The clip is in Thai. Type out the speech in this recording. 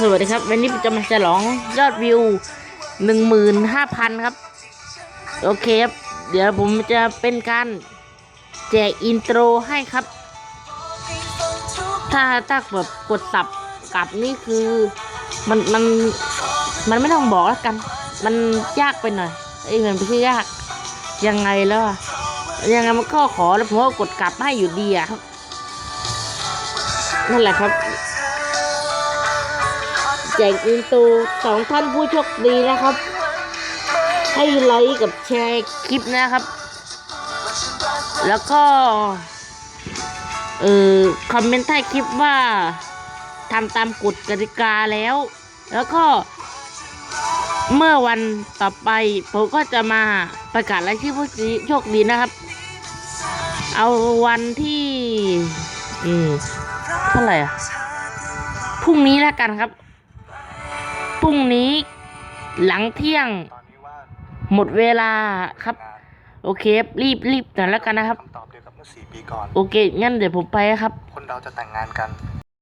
สวัสดีครับ วันนี้จะมาฉลองยอดวิวหนึ่งหมื่นห้าพันครับ โอเคครับ เดี๋ยวผมจะเป็นการแจกอินโทรให้ครับ ถ้าถ้าแบบกดสับกลับนี่คือ มันมันมันไม่ต้องบอกแล้วกัน มันยากไปหน่อยเอ้ยมันไม่ใช่ยาก ยังไงแล้วอะยังไงมันก็ขอแล้วผมก็กดกลับให้อยู่ดีอะครับนั่นแหละครับ แจกอินโตสองท่านผู้โชคดีนะครับ ให้ไลค์กับแชร์คลิปนะครับ แล้วก็ เออคอมเมนต์ใต้คลิปว่าทำตามกฎกติกาแล้ว แล้วก็เมื่อวันต่อไป ผมก็จะมาประกาศรายชื่อผู้โชคดีนะครับ เอาวันที่ อืมเท่าไหร่อะ พรุ่งนี้แล้วกันครับ รุ่งนี้ หลังเที่ยงตอนนี้ว่าหมดเวลาครับงานโอเคครับรีบรีบหน่อยแล้วกันนะครับ คำตอบเดียวกับเมื่อสี่ปีก่อน โอเคงั้นเดี๋ยวผมไปครับ คนเราจะแต่งงานกัน